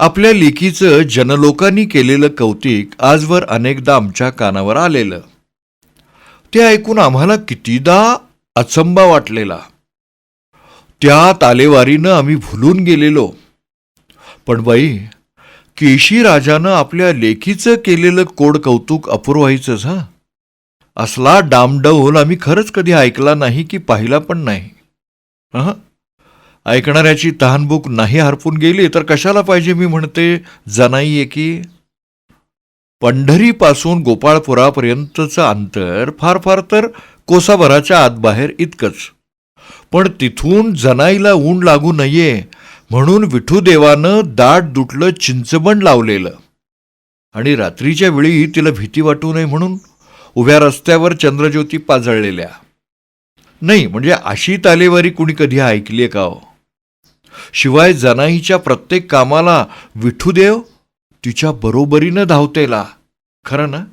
आपल्या लेकीचं जनलोकांनी केलेलं कौतिक आजवर अनेकदा आमच्या कानावर आलेलं. ते ऐकून आम्हाला कितीदा अचंबा वाटलेला. त्या तालेवारीनं आम्ही भुलून गेलेलो. पण बाई केशी राजानं आपल्या लेखीचं केलेलं कोड कौतुक अपूर्वाईचंच हा? असला डामडौल आम्ही खरंच कधी ऐकला नाही की पाहिला पण नाही. हां ऐकणाऱ्याची तहानभूक नाही हरपून गेली तर कशाला पाहिजे मी म्हणते? जनाई आहे की? पंढरीपासून गोपाळपुरापर्यंतचं अंतर फार फार तर कोसाभराच्या आतबाहेर इतकंच. पण तिथून जनाईला ऊन लागू नये म्हणून विठूदेवानं दाट दुटलं चिंचबण लावलेलं. आणि रात्रीच्या वेळी तिला भीती वाटू नये म्हणून उभ्या रस्त्यावर चंद्रज्योती पाजळलेल्या. नाही म्हणजे अशी तालेवारी कुणी कधी ऐकली आहे का हो? शिवाय जनाईच्या प्रत्येक कामाला विठूदेव तिच्या बरोबरीनं धावतेला. खरं ना?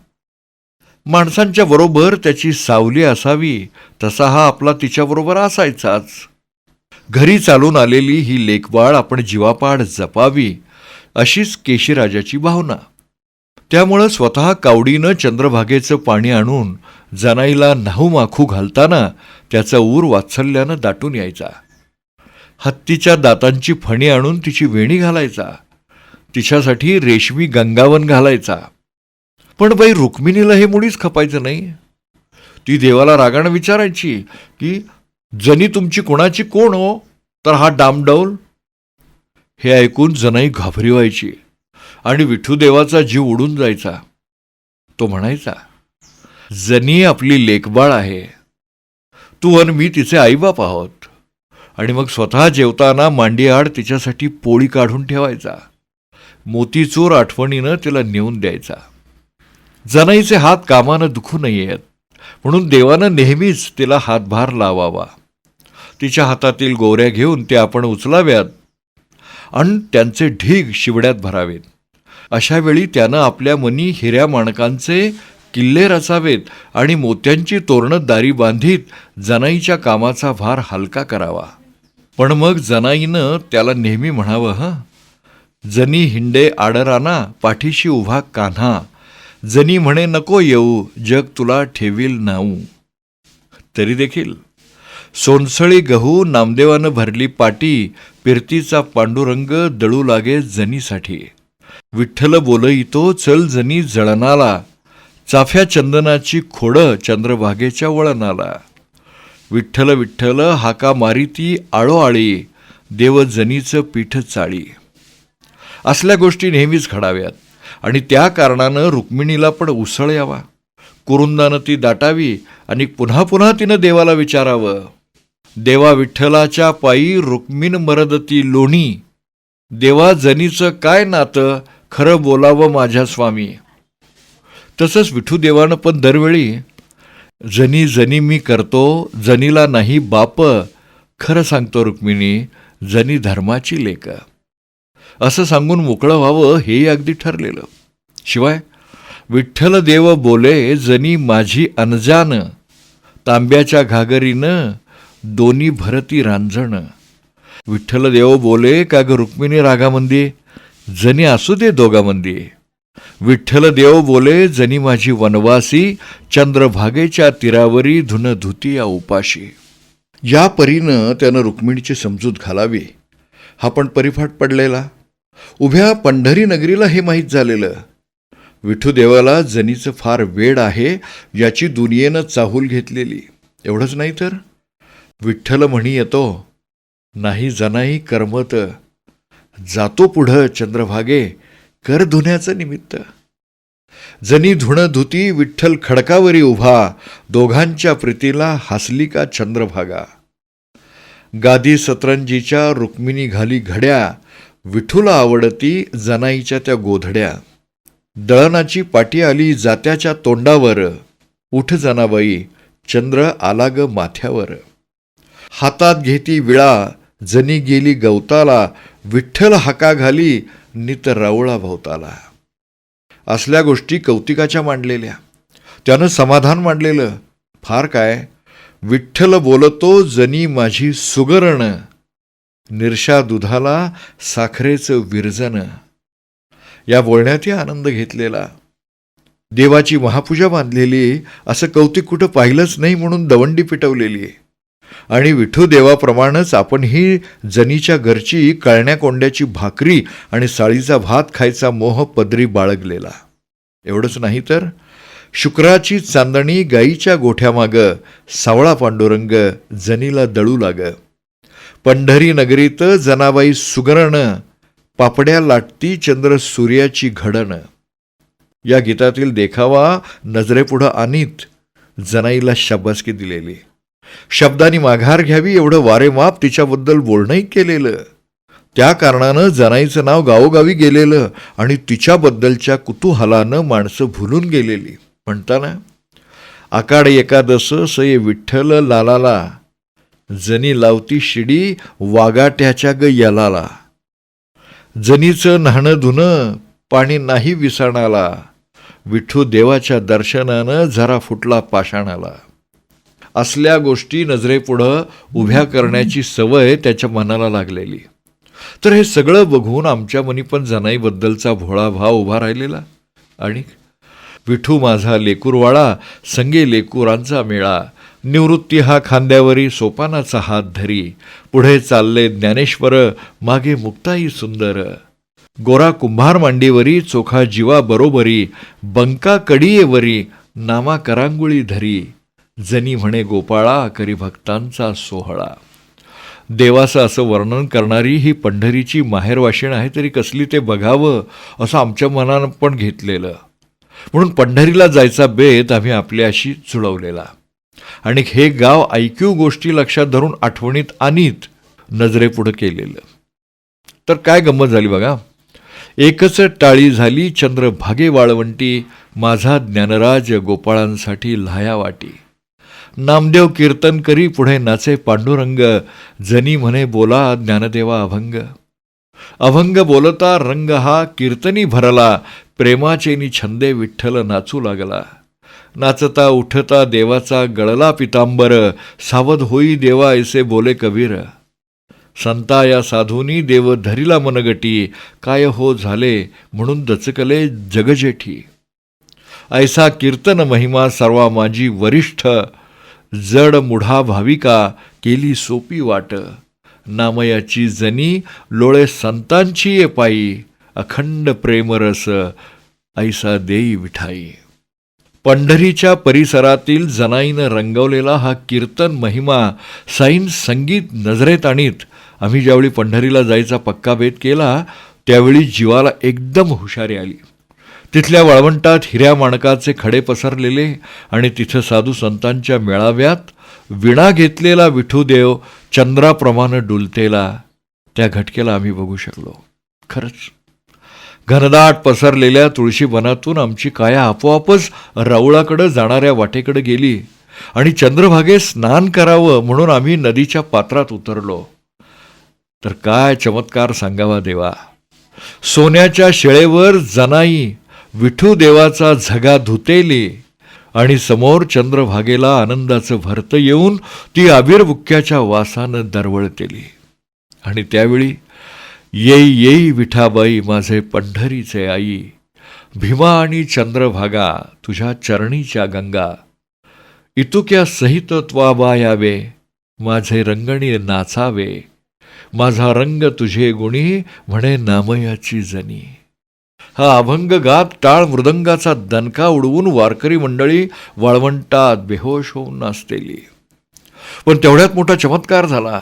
माणसांच्या बरोबर त्याची सावली असावी तसा हा आपला तिच्याबरोबर असायचाच. घरी चालून आलेली ही लेखबाळ आपण जीवापाड जपावी अशीच केशीराजाची भावना. त्यामुळं स्वतः कावडीनं चंद्रभागेचं पाणी आणून जनाईला नाहू माखू घालताना त्याचा ऊर वात्सल्यानं दाटून यायचा. हत्तीच्या दातांची फणी आणून तिची वेणी घालायचा. तिच्यासाठी रेशमी गंगावन घालायचा. पण बाई रुक्मिणीला हे मुळीच खपायचं नाही. ती देवाला रागानं विचारायची की जनी तुमची कोणाची कोण हो? तर हा डामडौल. हे ऐकून जनाई घाबरी व्हायची आणि विठूदेवाचा जीव उडून जायचा. तो म्हणायचा जनी आपली लेखबाळ आहे. तू आणि मी तिचे आईबाप आहोत. आणि मग स्वतः जेवताना मांडीआड तिच्यासाठी पोळी काढून ठेवायचा. मोतीचूर आठवणीनं तिला नेऊन द्यायचा. जनाईचे हात कामानं दुखू नयेत म्हणून देवानं नेहमीच तिला हातभार लावावा. तिच्या हातातील गोऱ्या घेऊन ते आपण उचलाव्यात आणि त्यांचे ढीग शिवड्यात भरावेत. अशा वेळी त्यानं आपल्या मनी हिऱ्या माणकांचे किल्ले रचावेत आणि मोत्यांची तोरणं दारी बांधीत जनाईच्या कामाचा भार हलका करावा. पण मग जनाईनं त्याला नेहमी म्हणावं ह जनी हिंडे आडराना पाठीशी उभा कान्हा जनी म्हणे नको येऊ जग तुला ठेवील नाऊ. तरी देखील सोनसळी गहू नामदेवानं भरली पाटी पिरतीचा पांडुरंग दळू लागे जनीसाठी. विठ्ठल बोलईतो चल जनी जळणाला चाफ्या चंदनाची खोडं चंद्रभागेच्या वळणाला विठ्ठल विठ्ठल हाका मारिती आळोआळी देवजनीचं पीठ चाळी. असल्या गोष्टी नेहमीच घडाव्यात आणि त्या कारणानं रुक्मिणीला पण उसळ यावा. कुरुंदानं ती दाटावी आणि पुन्हा पुन्हा तिनं देवाला विचारावं. देवा विठ्ठलाच्या पायी रुक्मिण मरदती लोणी. देवा जनीचं काय नातं खरं बोलावं माझ्या स्वामी. तसंच विठूदेवानं पण दरवेळी जनी जनी मी करतो जनीला नाही बाप. खरं सांगतो रुक्मिणी जनी धर्माची लेक असं सांगून मोकळं व्हावं हेही अगदी ठरलेलं. शिवाय विठ्ठल देव बोले जनी माझी अनजान. तांब्याच्या घागरीनं दोन्ही भरती रांजण. विठ्ठल देव बोले का ग रुक्मिणी रागामंदी? जनी असू दे दोघामंदी. विठ्ठल देव बोले जनी माझी वनवासी चंद्रभागेच्या तीरावरी धुन धुती या उपाशी. या परीनं त्यानं रुक्मिणीची समजूत घालावी. हा पण परिफाट पडलेला. उभ्या पंढरी नगरीला हे माहीत झालेलं. विठूदेवाला जनीचं फार वेड आहे याची दुनियेनं चाहूल घेतलेली. एवढंच नाही तर? विठ्ठल म्हणी येतो नाही जनाही कर्मत. जातो पुढं चंद्रभागे कर धुण्याचं निमित्त. जनी धुण धुती विठ्ठल खडकावरी उभा दोघांच्या प्रीतीला हसली का चंद्रभागा. गादी सतरंजीच्या रुक्मिणी घाली घड्या विठूला आवडती जनाईच्या त्या गोधड्या. दळणाची पाटी आली जात्याच्या तोंडावर उठ जनाबाई चंद्र आला ग माथ्यावर. हातात घेती विळा जनी गेली गवताला विठ्ठल हाका घाली नित रावळा भोवताला. असल्या गोष्टी कौतिकाच्या मांडलेल्या. त्यानं समाधान मांडलेलं. फार काय? विठ्ठल बोलतो जनी माझी सुगरण. निरशा दुधाला साखरेचं विरजन. या बोलण्यातही आनंद घेतलेला. देवाची महापूजा बांधलेली असं कौतिक कुठं पाहिलंच नाही म्हणून दवंडी पिटवलेली आहे. आणि विठू देवाप्रमाणेच आपण ही जनीच्या घरची कळण्या कोंड्याची भाकरी आणि साळीचा भात खायचा मोह पदरी बाळगलेला. एवढंच नाही तर शुक्राची चांदणी गाईच्या गोठ्यामागं सावळा पांडुरंग जनीला दळू लाग. पंढरी नगरीत जनाबाई सुगरण पापड्या लाटती चंद्र सूर्याची घडण. या गीतातील देखावा नजरेपुढं आणीत जनाईला शाबासकी दिलेली. शब्दांनी माघार घ्यावी एवढं वारेमाप तिच्याबद्दल बोलणंही केलेलं. त्या कारणानं जनाईचं नाव गावोगावी गेलेलं आणि तिच्याबद्दलच्या कुतूहलानं माणसं भुलून गेलेली. म्हणताना आकाड एकादस सये विठ्ठल लालाला जनी लावती शिडी वागाट्याच्या ग यलाला. जनीचं न्हाणं धुणं पाणी नाही विसणाला विठू देवाच्या दर्शनानं जरा फुटला पाषाणाला. असल्या गोष्टी नजरेपुढं उभ्या करण्याची सवय त्याच्या मनाला लागलेली. तर हे सगळं बघून आमच्या मनी पण जनाईबद्दलचा भोळा भाव उभा राहिलेला. आणि विठू माझा लेकूरवाळा संगे लेकुरांचा मेळा निवृत्ती हा खांद्यावरी सोपानाचा हात धरी पुढे चालले ज्ञानेश्वर मागे मुक्ताई सुंदर. गोरा कुंभार मांडीवरी चोखा जीवा बरोबरी बंका कडीयेवरी नामा करांगुळी धरी. जनी म्हणे गोपाळा करी भक्तांचा सोहळा. देवाचं असं वर्णन करणारी ही पंढरीची माहेरवाशीण आहे तरी कसली ते बघावं असं आमच्या मनानं पण घेतलेलं. म्हणून पंढरीला जायचा बेत आम्ही आपल्याशी जुळवलेला. आणि हे गाव ऐक्यू गोष्टी लक्षात धरून आठवणीत आणीत नजरेपुढं केलेलं. तर काय गंमत झाली बघा? एकच टाळी झाली चंद्र भागे वाळवंटी माझा ज्ञानराज गोपाळांसाठी लाया वाटी. नामदेव कीर्तन करी पुढे नाचे पांडुरंग. जनी म्हणे बोला ज्ञानदेवा अभंग. अभंग बोलता रंग हा कीर्तनी भरला. प्रेमाचेनी छंदे विठ्ठल नाचू लागला. नाचता उठता देवाचा गळला पितांबर. सावध होई देवा ऐसे बोले कबीर. संता या साधूनी देव धरिला मनगटी. काय हो झाले म्हणून दचकले जगजेठी. ऐसा कीर्तन महिमा सर्वा माझी वरिष्ठ. जड मुढा भाविका केली सोपी वाट. नामयाची जनी लोळे संतांची ये पायी अखंड प्रेमरस ऐसा देई विठाई. पंढरीच्या परिसरातील जनाईनं रंगवलेला हा कीर्तन महिमा साईन संगीत नजरेत आणीत आम्ही ज्यावेळी पंढरीला जायचा पक्का भेद केला त्यावेळी जीवाला एकदम हुशारी आली. तिथल्या वाळवंटात हिऱ्या माणकाचे खडे पसरलेले आणि तिथं साधू संतांच्या मेळाव्यात विणा घेतलेला विठूदेव चंद्राप्रमाणे डुलतेला. त्या घटकेला आम्ही बघू शकलो. खरंच. घनदाट पसरलेल्या तुळशी वनातून आमची काया आपोआपच राऊळाकडं जाणाऱ्या वाटेकडे गेली आणि चंद्रभागे स्नान करावं म्हणून आम्ही नदीच्या पात्रात उतरलो. तर काय चमत्कार सांगावा देवा. सोन्याच्या शेळेवर जनाई विठू देवाचा झगा धुतेली आणि समोर चंद्रभागेला आनंदाचं भरतं येऊन ती आविर्भुक्याच्या वासानं दरवळतेली. आणि त्यावेळी येई येई विठाबाई माझे पंढरीचे आई भीमा आणि चंद्रभागा तुझ्या चरणीच्या गंगा इतुक्या सहित त्वाबा यावे माझे रंगणी नाचावे माझा रंग तुझे गुणी म्हणे नामयाची जनी. हा अभंग गात टाळ मृदंगाचा दणका उडवून वारकरी मंडळी वाळवंटात बेहोश होऊन नाचतेली. पण तेवढ्यात मोठा चमत्कार झाला.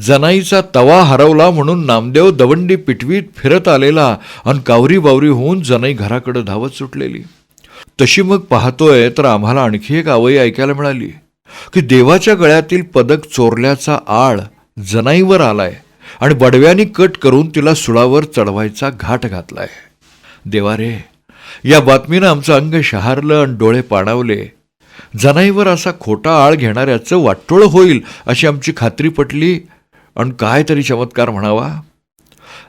जनाईचा तवा हरवला म्हणून नामदेव दवंडी पिटवीत फिरत आलेला आणि कावरी बावरी होऊन जनाई घराकडे धावत सुटलेली. तशी मग पाहतोय तर आम्हाला आणखी एक आवई ऐकायला मिळाली. की देवाच्या गळ्यातील पदक चोरल्याचा आळ जनाईवर आलाय आणि बडव्यानी कट करून तिला सुळावर चढवायचा घाट घातलाय. देवा रे या बातमीनं आमचं अंग शहारलं आणि डोळे पाणावले. जनाईवर असा खोटा आळ घेणाऱ्याचं वाटोळ होईल अशी आमची खात्री पटली आणि काय तरी चमत्कार म्हणावा.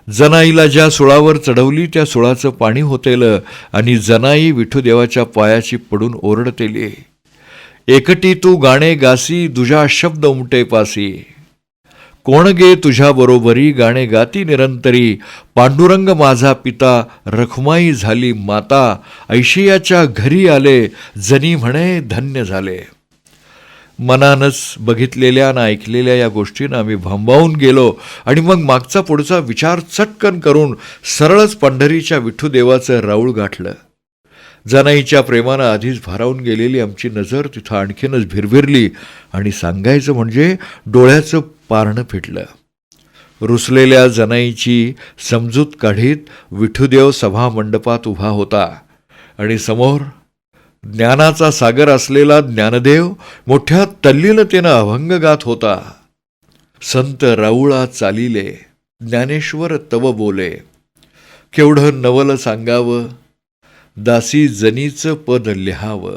जनाईला ज्या सुळावर चढवली त्या सुळाचं पाणी होतेलं आणि जनाई विठूदेवाच्या पायाची पडून ओरडतेली. एकटी तू गाणे गासी दुजा शब्द उमटे पासी. कोण गे तुझ्याबरोबरी गाणे गाती निरंतरी. पांडुरंग माझा पिता रखुमाई झाली माता. ऐशियाच्या घरी आले जनी म्हणे धन्य झाले. मनानच बघितलेल्या आणि ऐकलेल्या या गोष्टीनं आम्ही भांबावून गेलो आणि मग मागचा पुढचा विचार चटकन करून सरळच पंढरीच्या विठ्ठुदेवाचं राऊळ गाठलं. जनाईच्या प्रेमानं आधीच भारावून गेलेली आमची नजर तिथं आणखीनच भिरभिरली आणि सांगायचं म्हणजे डोळ्याचं पारणं फिटलं. रुसलेल्या जनाईची समजूत काढीत विठुदेव सभा मंडपात उभा होता आणि समोर ज्ञानाचा सागर असलेला ज्ञानदेव मोठ्या तल्लीनतेनं अभंग गात होता. संत राऊळा चालिले ज्ञानेश्वर तव बोले. केवढं नवल सांगावं दासी जनीचं पद लिहावं.